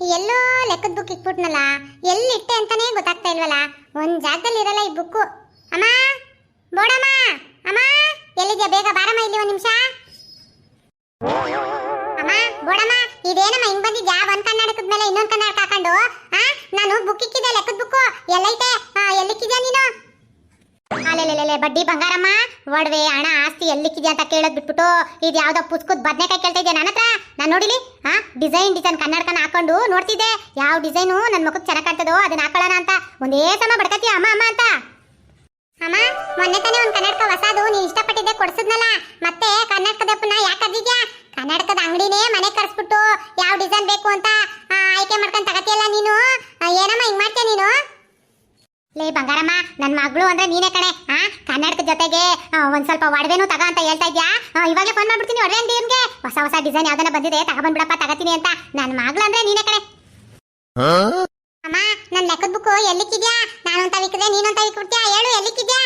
ಎಲ್ಲೋ ಲೆಕ್ಕದ ಬುಕ್ ಇಟ್ಬಿಟ್ನಲ್ಲ ಎಲ್ಲಿಟ್ಟೆ ಅಂತಾನೆ ಗೊತ್ತಾಗ್ತಾ ಇಲ್ವಲ್ಲ? ಒಂದ್ ಜಾಗದಲ್ಲಿ ಇರಲ್ಲ ಈ ಬುಕ್ಕು ಅಮ್ಮ, ಬೋಡಮ್ಮ, ಅಮ್ಮ, ಎಲ್ಲಿದ್ಯಾ? ಬೇಗ ಬಾರಮ್ಮ, ಇಲ್ಲಿ ಒಂದ್ ನಿಮಿಷ. ಅಮ್ಮ, ಬೋಡಮ್ಮ, ಇದೇನಮ್ಮ, ಹಿಂಗ್ ಬಂದಿದ್ಯಾ? ಒಂದ್ ಕನ್ನಡಕದ ಮೇಲೆ ಇನ್ನೊಂದ್ ಕನ್ನಡಕ ಹಾಕೊಂಡು ನಾನು ಬುಕ್ ಇಕ್ಕಿದ್ದೆ, ಲೆಕ್ಕದ ಬುಕ್ ಎಲ್ಲೈತೆ ಆ, ಎಲ್ಲಿಕ್ಕಿದ್ಯಾ ನೀನು ಅಲೆಲೆಲೆಲೆ ಬಡ್ಡಿ ಬಂಗಾರಮ್ಮ, ಒಡವೆ, ಹಣ, ಆಸ್ತಿ ಎಲ್ಲಿಕ್ಕಿದೆ ಅಂತ ಕೇಳೋದ್ ಬಿಟ್ಬಿಟ್ಟು ಇದು ಯಾವ್ದೋ ಪುಸ್ತಕದ ಬದನೆಕಾಯಿ ಕೇಳ್ತಾ ಇದೆಯಾ ನನ್ನ ಹತ್ರ? ನಾನು ನೋಡಿಲಿ ಹಾ ಡಿಸೈನ್ ಡಿಸೈನ್ ಕನ್ನಡಕನ ಹಾಕೊಂಡು ನೋಡ್ತಿದ್ದೆ. ಯಾವ ಡಿಸೈನು ನನ್ನ ಮುಖಕ್ಕೆ ಚೆನ್ನಾಗಿ ಕಾಣ್ತದೋ ಅದನ್ನ ಹಾಕೊಳ್ಳೋಣ ಅಂತ. ಒಂದೇ ಸಮ ಬಡ್ಕತ್ತೀಯ ಅಮ್ಮ ಅಮ್ಮ ಅಂತ. ಅಮ್ಮ, ಮೊನ್ನೆ ತಾನೇ ಒಂದು ಕನ್ನಡಕ ಹೊಸದು ನೀನ್ ಇಷ್ಟಪಟ್ಟಿದ್ದೆ ಕೊಡ್ಸಿದ್ನಲ್ಲ. ಮತ್ತೆ ಕನ್ನಡಕದಪ್ಪನ ಯಾಕೆ ಅದಿದ್ಯಾ ಕನ್ನಡಕದ ಅಂಗಡಿನೇ ಮನೆ ಕರ್ಸ್ಬಿಟ್ಟು ಯಾವ ಡಿಸೈನ್ ಬೇಕು ಅಂತ ಆಯ್ಕೆ ಮಾಡ್ಕೊಂಡ್ ತಗತಿಯಲ್ಲ ನೀನು? ಏನಮ್ಮ ಹಿಂಗ್ ಮಾಡ್ತೀಯ ನೀನು? ಲೇ ಬಂಗಾರಮ್ಮ ನನ್ನ ಮಗಳು ಅಂದ್ರೆ ನೀನೇ ಕಣೆ. ಕನ್ನಡಕದ ಜೊತೆಗೆ ಒಂದ್ ಸ್ವಲ್ಪ ಒಡವೆನೂ ತಗ ಅಂತ ಹೇಳ್ತಾ ಇದ್ಯಾ? ಇವಾಗಲೇ ಫೋನ್ ಮಾಡ್ಬಿಡ್ತೀನಿ ಒಡವೆ ಅಂಗಡಿಯನ್ಗೆ ಹೊಸ ಹೊಸ ಡಿಸೈನ್ ಯಾವ್ದನ್ನ ಬಂದಿದೆ ತಗೊಂಡ್ಬಿಡಪ್ಪ ತಗತೀನಿ ಅಂತ. ನನ್ನ ಮಗಳು ಅಂದ್ರೆ ನೀನೇ ಕಣೆ. ಅಮ್ಮ ನನ್ನ ಲೆಕ್ಕದ ಬುಕ್ ಎಲ್ಲಿಕ್ಕಿದ್ಯಾ? ನಾನು ಅಂತ ವಿಕ್ಕಿದೆ ನೀನು ವಿಕ್ಬಿಡ್ತೀಯಾ ಹೇಳು, ಎಲ್ಲಿಕ್ಕಿದ್ಯಾ?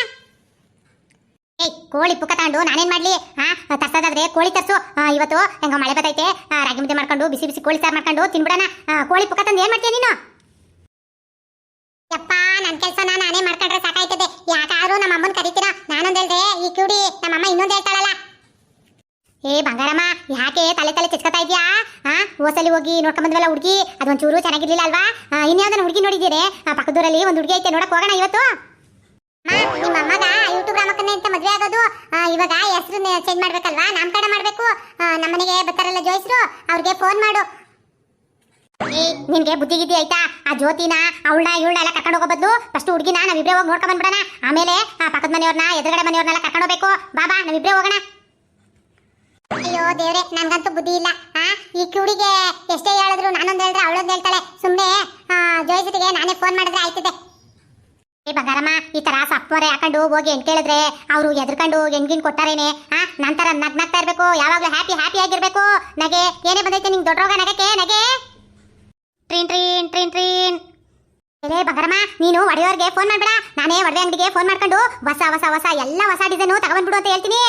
ಏಯ್, ಕೋಳಿ ಪುಕ್ಕ ತಗೊಂಡು ನಾನೇನ್ ಮಾಡ್ಲಿ? ಹಾ ತರ್ಸೋದಾದ್ರೆ ಕೋಳಿ ತರ್ಸು. ಇವತ್ತು ಹೆಂಗ ಮಳೆ ಬರ್ತೈತೆ ರಾಗಿ ಮುದ್ದೆ ಮಾಡ್ಕೊಂಡು, ಬಿಸಿ ಬಿಸಿ ಕೋಳಿ ಸಾರ್ ಮಾಡ್ಕೊಂಡು ತಿನ್ಬಿಡಣ. ಕೋಳಿ ಪುಕ್ಕ ತಂದು ಏನ್ ಮಾಡ್ತೀಯ ನೀನು? ಯಪ್ಪ, ನನ್ ಕೆಲ್ಸ ನಾನೇ ಯಾಕಾದ್ರೂ ನಮ್ಮ ಅಮ್ಮನ್ ಕರಿತೀರಾ? ನಾನೊಂದ್ ಹೇಳ್ದೆ, ಈ ನಮ್ಮ ಅಮ್ಮ ಇನ್ನೊಂದ್ ಹೇಳ್ತಾಳಲ್ಲ. ಏ ಬಂಗಾರಮ್ಮ, ಯಾಕೆ ತಲೆ ತಲೆ ಚಿಚ್ಕೊತಾ ಇದ್ಯಾ? ಹಾ ಓಸಲಿ ಹೋಗಿ ನೋಡ್ಕೊಂಡ್ ಬಂದ್ವಲ್ಲ ಹುಡುಗಿ, ಅದೊಂಚೂರು ಚೆನ್ನಾಗಿರ್ಲಿಲ್ಲ ಅಲ್ವಾ? ಇನ್ಯಾವ್ದನ್ನ ಹುಡುಗಿ ನೋಡಿದ್ದೀರಿ? ಪಕ್ಕದೂರಲ್ಲಿ ಒಂದು ಹುಡುಗಿ ಐತೆ, ನೋಡಕ್ ಹೋಗೋಣ ಇವತ್ತು? ನಿಮ್ಮ ಅಮ್ಮಗ ಯೂಟ್ಯೂಬ್ ರಾಮಕ್ಕನೇ ಅಂತ ಮದ್ವೆ ಆಗೋದು ಇವಾಗ ಹೆಸರು ಚೇಂಜ್ ಮಾಡ್ಬೇಕಲ್ವಾ? ನಾಮಕರಣ ಮಾಡ್ಬೇಕು. ನಮ್ಮನೆಗೆ ಬರ್ತಾರಲ್ಲ ಜೋಯಿಸ್ರು, ಅವ್ರಿಗೆ ಫೋನ್ ಮಾಡು. ನಿನ್ಗೆ ಬುದ್ಧಿ ಗಿದ್ದಿ ಆಯ್ತಾ? ಆ ಜ್ಯೋತಿನ, ಅವಳನ್ನ, ಇವಳನ್ನ ಎಲ್ಲ ಕರ್ಕೊಂಡು ಹೋಗೋ ಬದಲು ಫಸ್ಟ್ ಹುಡುಗಿನ ನಾವಿಬ್ರೇ ಹೋಗಿ ನೋಡ್ಕೊಂಡು ಬಂದ್ಬಿಡೋಣ. ಆಮೇಲೆ, ಆ ಪಕ್ಕದ ಮನೆಯವ್ರನ್ನ ಎದುರುಗಡೆ ಮನೆಯವ್ರನ್ನೆಲ್ಲ ಕರ್ಕೊಂಡು ಹೋಗ್ಬೇಕು. ಬಾಬಾ ನಾವಿಬ್ರೇ ಹೋಗೋಣ. ಅಯ್ಯೋ ದೇವ್ರೆ, ನನ್ಗಂತೂ ಬುದ್ಧಿ ಇಲ್ಲ. ಆ, ಈ ಕುಡಿಗೆ ಎಷ್ಟೇ ಹೇಳಿದ್ರು ನಾನೊಂದು ಹೇಳಿದ್ರೆ ಅವಳೊಂದು ಹೇಳ್ತಾಳೆ. ಸುಮ್ಮನೆ ಜೋಯ್ ಜೊತೆಗೆ ನಾನೇ ಫೋನ್ ಮಾಡಿದ್ರೆ ಆಯ್ತದೆ. ಏ ಬಂಗಾರಮ್ಮ, ಈ ತರ ಸಪ್ಪೋರೆ ಹಾಕೊಂಡು ಹೋಗಿ ಹೆಣ್ ಕೇಳಿದ್ರೆ ಅವರು ಎದ್ರಕೊಂಡು ಹೆಣ್ಗಿನ್ ಕೊಟ್ಟಾರೇನೆ? ಆ ನಂತರ ನಗ್ನಾಗ್ತಾ ಇರಬೇಕು. ಯಾವಾಗ್ಲೂ ಹ್ಯಾಪಿ ಹ್ಯಾಪಿ ಆಗಿರ್ಬೇಕು. ನಗೆ, ಏನೇ ಬಂದೈತೆ ನಿಂಗೆ ದೊಡ್ಡ ರೋಗ ನಗಕ್ಕೆ, ನಗೆ. ಟ್ರೀನ್ ಟ್ರೀನ್ ಟ್ರೀನ್ ಟ್ರೀನ್. ಏ ಬಂಗಾರಮ್ಮ ನೀನು ಒಡೆಯೋರ್ಗೆ ಫೋನ್ ಮಾಡ್ಬೇಡ. ನಾನೇ ಒಡವೆ ಅಂಗಡಿಗೆ ಫೋನ್ ಮಾಡ್ಕೊಂಡು ಹೊಸ ಹೊಸ ಹೊಸ, ಎಲ್ಲ ಹೊಸ ಡಿಸೈನು ತಗೊಂಡ್ಬಿಡು ಅಂತ ಹೇಳ್ತೀನಿ.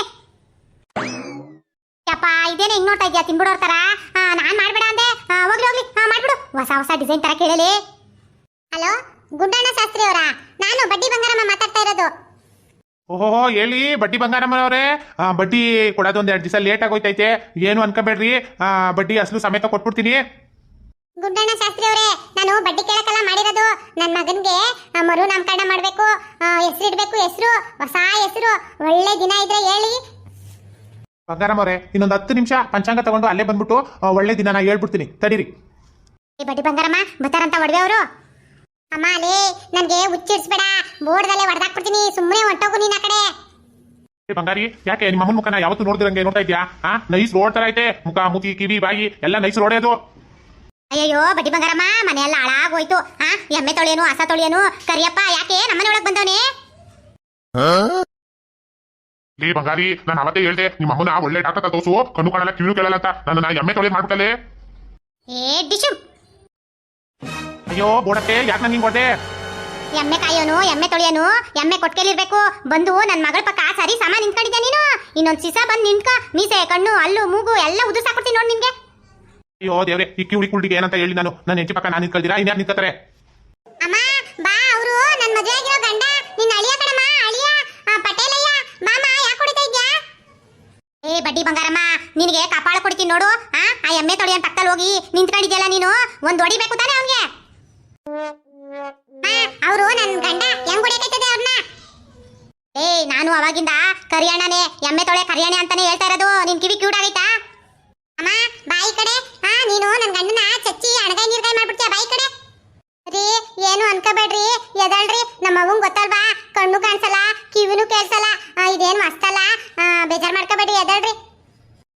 ಯಪ್ಪ, ಇದೇನೆ ಹಿಂಗ್ ನೋಡ್ತಾ ಇದೆಯಾ ತಿನ್ಬಿಡೋರ್ ತರ? ನಾನು ಮಾಡ್ಬೇಡ ಅಂದೆ. ಹೋಗ್ಲಿ ಹೋಗ್ಲಿ. ಮಾಡ್ಬಿಡು. ಹೊಸ ಹೊಸ ಡಿಸೈನ್ ತರ ಕೇಳಲಿ. ಹಲೋ, ಗುಡ್ಡಣ್ಣ ಶಾಸ್ತ್ರಿ ಅವರ? ನಾನು ಬಡ್ಡಿ ಬಂಗಾರಮ್ಮ ಮಾತಾಡ್ತಾ ಇರೋದು. ಓಹೋ ಹೇಳಿ, ಬಡ್ಡಿ ಬಂಗಾರಮ್ಮನವ್ರೆ? ಬಡ್ಡಿ ಕೊಡೋದು ಒಂದ್ ಎರಡು ದಿವಸ ಲೇಟ್ ಆಗೋಯ್ತೈತೆ. ಏನು ಅನ್ಕೋಬೇಡ್ರಿ. ಬಡ್ಡಿ ಅಸಲು ಸಮೇತ ಕೊಟ್ಬಿಡ್ತೀನಿ. ಗುಡ್ಡಣ್ಣ ಶಾಸ್ತ್ರಿ ಅವರೇ ನಾನು ಬಡ್ಡಿ ಕೇಳಕ್ಕೆಲ್ಲ ಮಾಡಿರೋದು. ನನ್ನ ಮಗನಿಗೆ ಮರು ನಾಮಕರಣ ಮಾಡಬೇಕು. ಹೆಸರು ಇಡಬೇಕು ಹೆಸರು ಹೊಸ ಹೆಸರು. ಒಳ್ಳೆ ದಿನ ಇದ್ರೆ ಹೇಳಿ. ಬಂಗಾರಮ್ಮವ್ರೆ ಇನ್ನೊಂದು ಹತ್ತು ನಿಮಿಷ ಪಂಚಾಂಗ ತಗೊಂಡು ಅಲ್ಲೇ ಬಂದ್ಬಿಟ್ಟು ಒಳ್ಳೆ ದಿನ ನಾ ಹೇಳ್ಬಿಡ್ತೀನಿ. ತಡೀರಿ. ಏ ಬಡ್ಡಿ ಬಂಗಾರಮ್ಮ ಬರ್ತಾರಂತ ಒಡವೆ ಅವರು. ಅಮ್ಮ ಅಲೇ ನನಗೆ ಹುಚ್ಚಿಡ್ಸ್ಬೇಡ. ಬೋರ್ಡ್ದಲ್ಲೇ ಹೊಡೆದಾಕ್ಬಿಡ್ತೀನಿ ಸುಮ್ಮನೆ ಹೊಂಟೋಗು ನೀನು ಆ ಕಡೆ. ಏ ಬಂಗಾರಿ ಯಾಕೆ ನಿಮ್ಮ ಅಮ್ಮನ ಮುಖನ ಯಾವತ್ತು ನೋಡ್ದಿರಂಗೆ ನೋಡ್ತಾ ಇದ್ಯಾ ಆ ನೈಸ್ ರೋಡ್ ತರ ಐತೆ. ಮುಖ ಮುತಿ ಕಿವಿ ಬಾಯಿ ಎಲ್ಲ ನೈಸ್ ರೋಡೇ ಅದು. ಅಯ್ಯಯ್ಯೋ ಬಡ್ಡಿ ಬಂಗಾರಮ್ಮ ಮನೆಯೆಲ್ಲ ಹಾಳಾಗೋಯ್ತು. ಆ ಎಮ್ಮೆ ತೊಳೆಯನು ಹಸ ತೊಳೆಯನು. ಕರಿಯಪ್ಪ ಯಾಕೆ ನಮ್ಮನೆ ಒಳಗ್ ಬಂದವನೆ? ಲೇ ಬಂಗಾರಿ ನಾನು ಅವತ್ತೇ ಹೇಳ್ದೆ ನಿಮ್ಮ ಅಮ್ಮನ ಒಳ್ಳೆ ಡಾಕ್ಟರ್ ತೋಸು ಕಣ್ಣು ಕಾಣಲ್ಲ ಕಿವಿ ಕೇಳಲ್ಲ ಅಂತ. ನನ್ನ ಎಮ್ಮೆ ತೊಳೆ ಮಾಡ್ಬಿಟ್ಟಲೆ. ಏ ಡಿಶು. ಅಯ್ಯೋ ಬೋಡಕ್ಕೆ ಯಾಕೆ ನಂಗೆ ಹಿಂಗ್ ಹೊಡ್ದೆ? ಎಮ್ಮೆ ಕಾಯೋನು ಎಮ್ಮೆ ತೊಳಿಯನು ಎಮ್ಮೆ ಕೊಟ್ಕೆಲಿರ್ಬೇಕು ಬಂದು ನನ್ನ ಮಗಳ ಪಕ್ಕ ಸರಿ ಸಮ ನಿಂತ್ಕೊಂಡಿದ್ದೆ ನೀನು? ಇನ್ನೊಂದ್ ಸಿಸ ಬಂದ್ ನಿಂತ್ಕ. ಮೀಸೆ ಕಣ್ಣು ಅಲ್ಲು ಮೂಗು ಎಲ್ಲ ಉದುರ್ಸಾಕ್ಬಿಡ್ತೀನಿ ನೋಡಿ ನಿನ್ಗೆ. ಅಯ್ಯೋ ದೇವ್ರೆ, ಈ ಕಿವಿ ಕುಳ್ಳಿಗೆ ಏನಂತ ಹೇಳಿ ನಾನು? ನನ್ನ ಹೆಂಡತಿ ಪಕ್ಕ ನಾನು ನಿಂತ್ಕೊಳ್ತೀರಾ? ಇನ್ಯಾರು ನಿಂತ್ಕೊತಾರೆ ಅಮ್ಮ, ಬಾ ನನ್ನ ಆಗಿರೋ ಗಂಡ. ನಿನ್ನ ಅಳಿಯ ಅಳಿಯ ಪಟೇಲಯ್ಯ. ಬಾಮ ಯಾಕೆ ಹೊಡಿತಾ ಏ, ಬಡ್ಡಿ ಬಂಗಾರಮ್ಮ, ನಿನಗೆ ಕಪಾಳ ಕೊಡ್ತೀನಿ ನೋಡು, ಆ? ಆ ಎಮ್ಮೆ ತೊಳೆಯನ್ ಪಕ್ಕದಲ್ಲಿ ಹೋಗಿ ನಿಂತ್ಕೊಂಡಿದ್ಯಲ್ಲ ನೀನು? ಒಂದ್ ಹೊಡಿಬೇಕು ತಾನೆ ಅವ್ನಿಗೆ? ಅವರು ನನ್ನ ಗಂಡ. ಹೆಂಗ್ ಹೊಡಿಯಕೈತದೆ ಅವ್ರನ್ನ ಏ ನಾನು ಅವಾಗಿಂದ ಕರಿಯಣ್ಣನೆ, ಎಮ್ಮೆ ತೊಳೆ ಕರಿಯಣೆ ಅಂತಾನೆ ಹೇಳ್ತಾ ಇರೋದು. ನಿನ್ ಕಿವಿ ಕ್ಯೂಟ್ ಆಗೈತಾ ಅಮ್ಮ ಬಾಯಿ ಕಡೆ ಹಾ ನೀನು ನನ್ನ ಗಂಡನ ಚಚ್ಚಿ ಅಣಗಾಯಿ ನೀರ್ಗಾಯಿ ಮಾಡ್ಬಿಡ್ತೀಯ ಬಾಯಿ ಕಡೆ ರೀ ಏನು ಅನ್ಕೋಬೇಡ್ರಿ ಎದಳ್ರಿ ನಮ್ಮ ಅವ್ವಂಗ್ ಗೊತ್ತಲ್ವಾ ಕಣ್ಣು ಕಾಣಿಸಲ್ಲ ಕಿವಿನೂ ಕೇಳ್ಸಲ್ಲ. ಇದೇನ್ ಮಸ್ತಲ್ಲ? ಬೇಜಾರ್ ಮಾಡ್ಕೋಬೇಡಿ ಎದಳ್ರಿ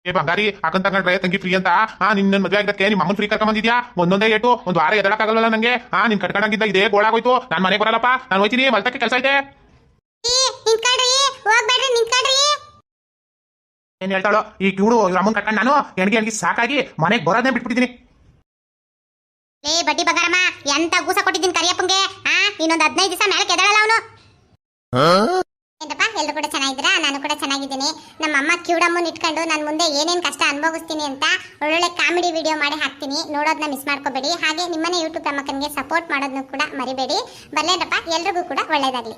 ಏ ಬಂಗಾರಿ ಅಕ್ಕನ್ ತಗೊಂಡ್ರೆ ತಂಗಿ ಫ್ರೀ ಅಂತ? ಆ ನಿನ್ನ ಮದುವೆ ಆಗಕ್ಕೆ ನಿಮ್ಮ ಅಮ್ಮನ್ ಫ್ರೀ ಕರ್ಕೊಂಡ್ ಬಂದಿದ್ಯಾ ಒಂದೊಂದೇ ಏಟು ಒಂದ್ ವಾರ ಎದಳಕ್ಕಾಗಲ್ವಲ್ಲ ನಂಗೆ? ಆ ನಿನ್ ಕಟ್ಕೊಂಡಿದ್ದ ಇದೇ ಗೋಳಾಗೋಯ್ತು. ನಾನ್ ಮನೆಗೆ ಬರಲ್ಲಪ್ಪ. ನಾನು ಹೋಯ್ತೀನಿ ಮಲ್ತಕ್ಕೆ ಕೆಲಸ ಐತೆ. ಏನ್ ಹೇಳ್ತಾಳೋ? ಈ ಕಿವುಡು ಇವ್ರ ಅಮ್ಮನ್ ಕಟ್ಕೊಂಡು ನಾನು ಹೆಣ್ಗೆ ಹೆಣ್ಗೆ ಸಾಕಾಗಿ ಮನೆಗೆ ಬರೋದೇ ಬಿಟ್ಬಿಟ್ಟಿದ್ದೀನಿ ಲೇ ಬಡ್ಡಿ ಬಗಾರಮ್ಮ ಎಂತ ಗೂಸ ಕೊಟ್ಟಿದ್ದೀನಿ ಕರಿಯಪ್ಪಂಗೆ ಆ? ಇನ್ನೊಂದ್ ಹದಿನೈದು ದಿವಸ ಮೇಲೆ ಕೆದಳಲ್ಲ ಅವನು. ಏನಪ್ಪ ಎಲ್ಲರೂ ಕೂಡ ಚೆನ್ನಾಗಿದ್ದೀರಾ? ನಾನು ಕೂಡ ಚೆನ್ನಾಗಿದ್ದೀನಿ. ನಮ್ಮ ಅಮ್ಮ ಕ್ಯೂಡಮ್ಮನ್ ಇಟ್ಕೊಂಡು ನಾನು ಮುಂದೆ ಏನೇನು ಕಷ್ಟ ಅನುಭವಿಸ್ತೀನಿ ಅಂತ ಒಳ್ಳೊಳ್ಳೆ ಕಾಮಿಡಿ ವಿಡಿಯೋ ಮಾಡಿ ಹಾಕ್ತೀನಿ. ನೋಡೋದನ್ನ ಮಿಸ್ ಮಾಡ್ಕೋಬೇಡಿ. ಹಾಗೆ ನಿಮ್ಮನೆ ಯೂಟ್ಯೂಬ್ ಅಮ್ಮಕ್ಕನಿಗೆ ಸಪೋರ್ಟ್ ಮಾಡೋದನ್ನು ಕೂಡ ಮರಿಬೇಡಿ. ಬರಲೇನಪ್ಪ, ಎಲ್ರಿಗೂ ಕೂಡ ಒಳ್ಳೇದಾಗಲಿ.